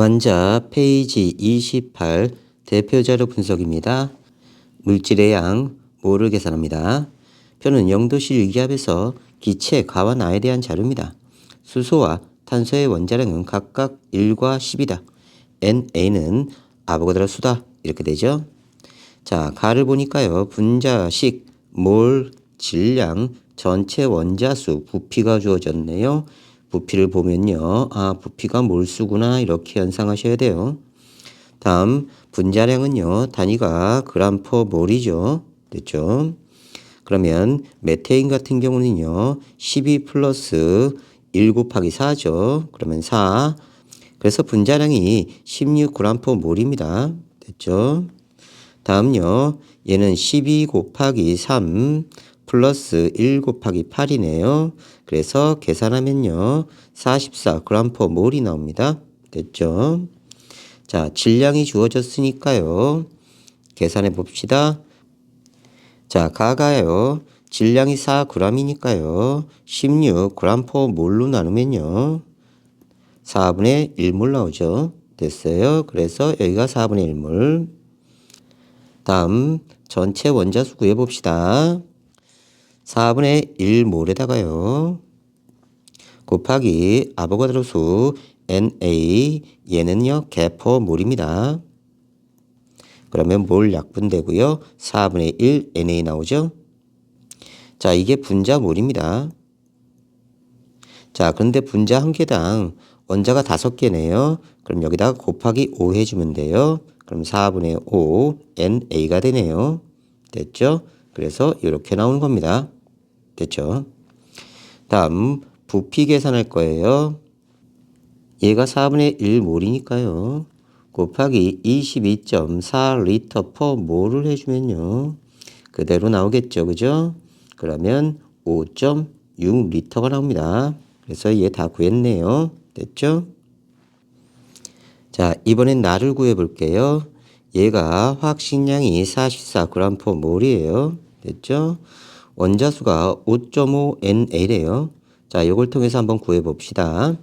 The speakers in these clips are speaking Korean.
완자 페이지 28 대표자료 분석입니다. 물질의 양, 모를 계산합니다. 표는 영도실 유기압에서 기체 가와 나에 대한 자료입니다. 수소와 탄소의 원자량은 각각 1과 10이다. NA는 아보가드로 수다. 이렇게 되죠. 자, 가를 보니까요. 분자식, 몰, 질량, 전체 원자수, 부피가 주어졌네요. 부피를 보면요. 아, 부피가 몰수구나. 이렇게 연상하셔야 돼요. 다음, 분자량은요. 단위가 그람 퍼 몰이죠. 됐죠? 그러면 메테인 같은 경우는요. 12 플러스 1 곱하기 4죠. 그러면 4. 그래서 분자량이 16g 퍼 몰입니다. 됐죠? 다음요. 얘는 12 곱하기 3 플러스 1 곱하기 8이네요. 그래서 계산하면요. 44g per 몰이 나옵니다. 됐죠? 자, 질량이 주어졌으니까요. 계산해 봅시다. 자, 가가요. 질량이 4g이니까요. 16g per 몰로 나누면요. 4분의 1몰 나오죠. 됐어요. 그래서 여기가 4분의 1몰. 다음 전체 원자수 구해봅시다. 4분의 1몰에다가요. 곱하기 아보가드로 수 NA 얘는요 개퍼 몰입니다. 그러면 몰 약분되고요. 4분의 1 NA 나오죠. 자 이게 분자 몰입니다. 자 그런데 분자 한 개당 원자가 다섯 개네요. 그럼 여기다가 곱하기 5 해주면 돼요. 그럼 4분의 5 NA가 되네요. 됐죠? 그래서 이렇게 나오는 겁니다. 됐죠? 다음 부피 계산할 거예요. 얘가 4분의 1 몰이니까요. 곱하기 22.4 리터 퍼 몰을 해주면요. 그대로 나오겠죠. 그죠? 그러면 5.6 리터가 나옵니다. 그래서 얘 다 구했네요. 됐죠? 자, 이번엔 나를 구해 볼게요. 얘가 화학식량이 44g per 몰이에요. 됐죠? 원자수가 5.5NA래요. 자, 이걸 통해서 한번 구해 봅시다.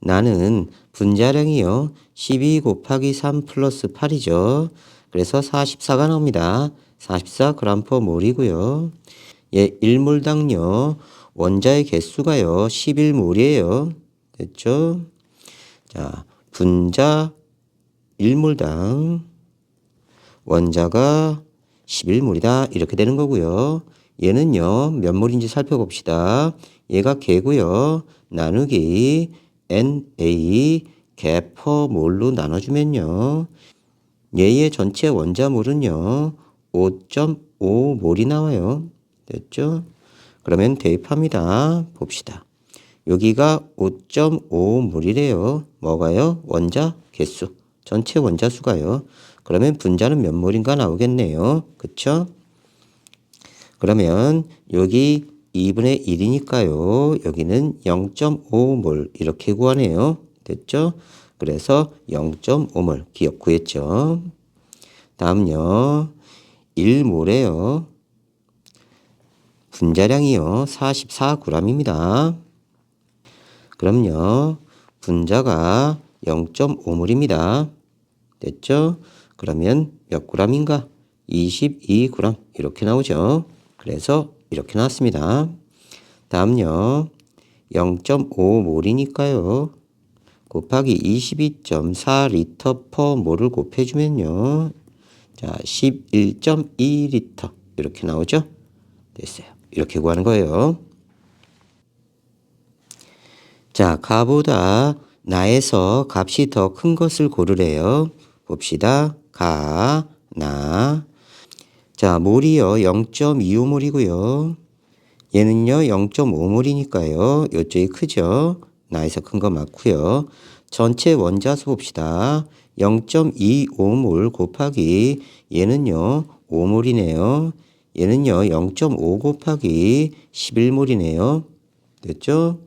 나는 분자량이요. 12 곱하기 3 플러스 8이죠. 그래서 44가 나옵니다. 44g per 몰이고요. 예, 1몰당요. 원자의 개수가요. 11몰이에요. 됐죠? 자, 분자 1몰당 원자가 11몰이다. 이렇게 되는 거고요. 얘는요. 몇 몰인지 살펴봅시다. 얘가 개고요. 나누기 NA 개퍼 몰로 나눠주면요. 얘의 전체 원자몰은요. 5.5몰이 나와요. 됐죠? 그러면 대입합니다. 봅시다. 여기가 5.5몰이래요. 뭐가요? 원자 개수. 전체 원자 수가요. 그러면 분자는 몇 몰인가 나오겠네요. 그쵸? 그러면 여기 2분의 1이니까요. 여기는 0.5몰 이렇게 구하네요. 됐죠? 그래서 0.5몰 기억 구했죠. 다음요. 1몰에요. 분자량이요. 44g입니다. 그럼요. 분자가 0.5몰입니다. 됐죠? 그러면 몇 g인가? 22g 이렇게 나오죠. 그래서 이렇게 나왔습니다. 다음요. 0.5몰이니까요. 곱하기 22.4 리터 퍼 몰을 곱해주면요. 자, 11.2 리터 이렇게 나오죠. 됐어요. 이렇게 구하는 거예요. 자, 가보다 나에서 값이 더 큰 것을 고르래요. 봅시다. 가, 나. 자, 몰이요. 0.25몰이고요. 얘는요. 0.5몰이니까요. 요쪽이 크죠. 나에서 큰 거 맞고요. 전체 원자수 봅시다. 0.25몰 곱하기 얘는요. 5몰이네요. 얘는요. 0.5 곱하기 11몰이네요. 됐죠?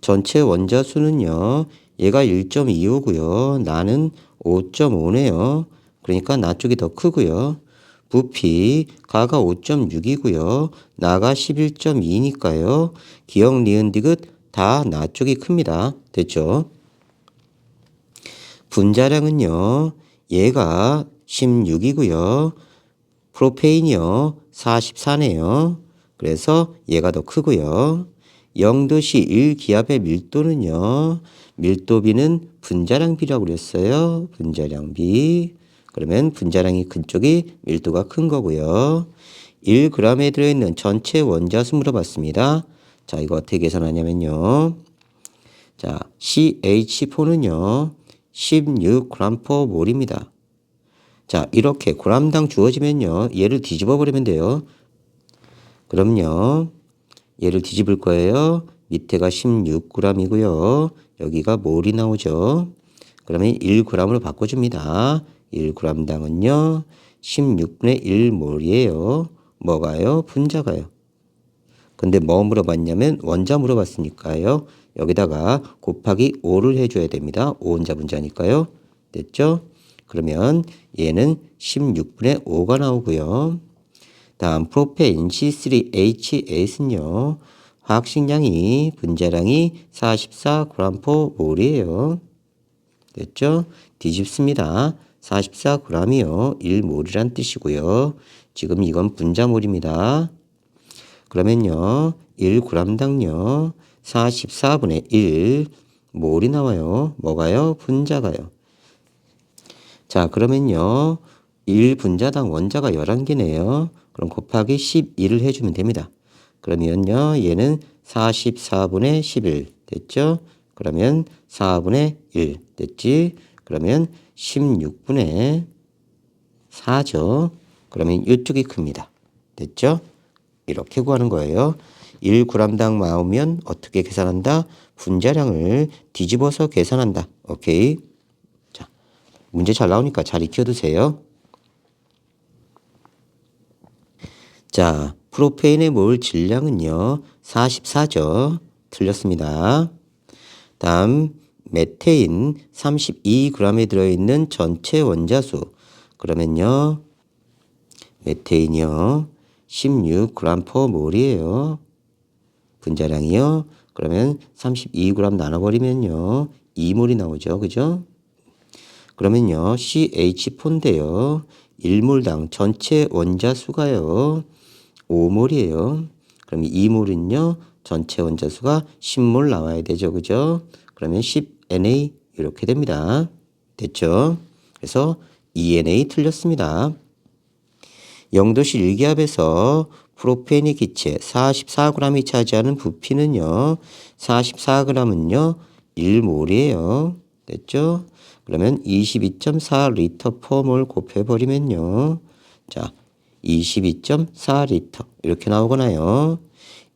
전체 원자수는요. 얘가 1.25고요. 나는 5.5네요. 그러니까 나 쪽이 더 크고요. 부피 가가 5.6이고요. 나가 11.2니까요. 기억, 니은, 디귿 다 나 쪽이 큽니다. 됐죠? 분자량은요. 얘가 16이고요. 프로페인이요. 44네요. 그래서 얘가 더 크고요. 0도시 1기압의 밀도는요. 밀도비는 분자량비라고 그랬어요. 분자량비. 그러면 분자량이 큰 쪽이 밀도가 큰 거고요. 1g에 들어있는 전체 원자수 물어봤습니다. 자, 이거 어떻게 계산하냐면요. 자, CH4는요. 16g/몰입니다. 자, 이렇게 g당 주어지면요. 얘를 뒤집어 버리면 돼요. 그럼요. 얘를 뒤집을 거예요. 밑에가 16g이고요. 여기가 몰이 나오죠. 그러면 1g으로 바꿔줍니다. 1g당은요. 16분의 1몰이에요. 뭐가요? 분자가요. 근데 뭐 물어봤냐면 원자 물어봤으니까요. 여기다가 곱하기 5를 해줘야 됩니다. 5원자 분자니까요. 됐죠? 그러면 얘는 16분의 5가 나오고요. 다음 프로페인 C3H8은요. 화학식량이 분자량이 44g/몰이에요. 됐죠? 뒤집습니다. 44g이요. 1몰이란 뜻이고요. 지금 이건 분자몰입니다. 그러면요. 1g당요. 44분의 1 몰이 나와요. 뭐가요? 분자가요. 자, 그러면요. 1분자당 원자가 11개네요. 그럼 곱하기 12를 해주면 됩니다. 그러면요. 얘는 44분의 11 됐죠? 그러면 4분의 1 됐지? 그러면 16분의 4죠. 그러면 이쪽이 큽니다. 됐죠? 이렇게 구하는 거예요. 1g당 나오면 어떻게 계산한다? 분자량을 뒤집어서 계산한다. 오케이. 자, 문제 잘 나오니까 잘 익혀두세요. 자, 프로페인의 몰 질량은요. 44죠. 틀렸습니다. 다음 메테인 32g에 들어있는 전체 원자수. 그러면요. 메테인이요. 16g/몰이에요. 분자량이요. 그러면 32g 나눠버리면요. 2몰이 나오죠. 그죠? 그러면요. CH4인데요. 1몰당 전체 원자수가요. 5몰이에요. 그럼 2몰은요. 전체 원자수가 10몰 나와야 되죠. 그죠? 그러면 10Na 이렇게 됩니다. 됐죠? 그래서 ENA 틀렸습니다. 0도씨 1기압에서 프로페니 기체 44g이 차지하는 부피는요. 44g은요. 1몰이에요. 됐죠? 그러면 22.4 리터 퍼몰 곱해버리면요. 자, 22.4 리터 이렇게 나오거나요.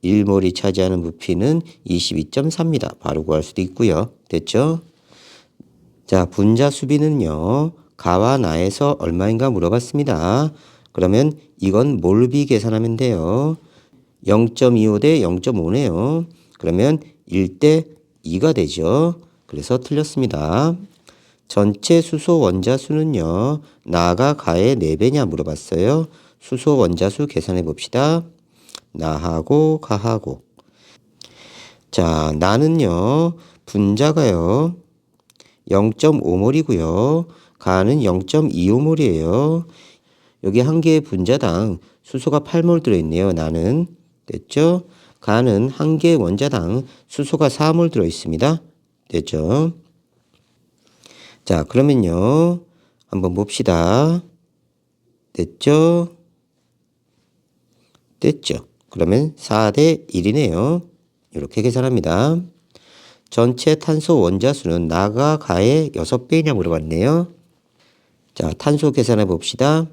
1몰이 차지하는 부피는 22.4입니다. 바로 구할 수도 있고요. 됐죠? 자, 분자 수비는요. 가와 나에서 얼마인가 물어봤습니다. 그러면 이건 몰비 계산하면 돼요. 0.25 대 0.5네요. 그러면 1대 2가 되죠. 그래서 틀렸습니다. 전체 수소 원자수는요. 나가 가의 4배냐 물어봤어요. 수소 원자수 계산해 봅시다. 나하고 가하고. 자, 나는요. 분자가요. 0.5몰이고요. 가는 0.25몰이에요. 여기 한 개의 분자당 수소가 8몰 들어있네요. 나는. 됐죠? 가는 한 개의 원자당 수소가 4몰 들어있습니다. 됐죠? 자, 그러면요. 한번 봅시다. 됐죠? 됐죠? 그러면 4대 1이네요. 이렇게 계산합니다. 전체 탄소 원자수는 나가 가의 6배이냐 물어봤네요. 자, 탄소 계산해 봅시다.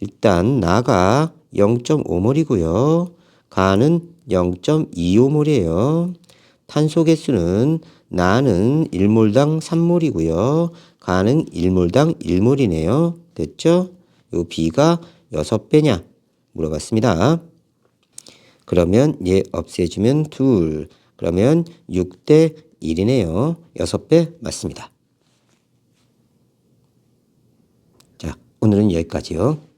일단 나가 0.5몰이고요. 가는 0.25몰이에요. 탄소 개수는 나는 1몰당 3몰이고요. 가는 1몰당 1몰이네요. 됐죠? 요 B가 6배냐? 물어봤습니다. 그러면 얘 없애주면 둘. 그러면 6대 1이네요. 6배 맞습니다. 자, 오늘은 여기까지요.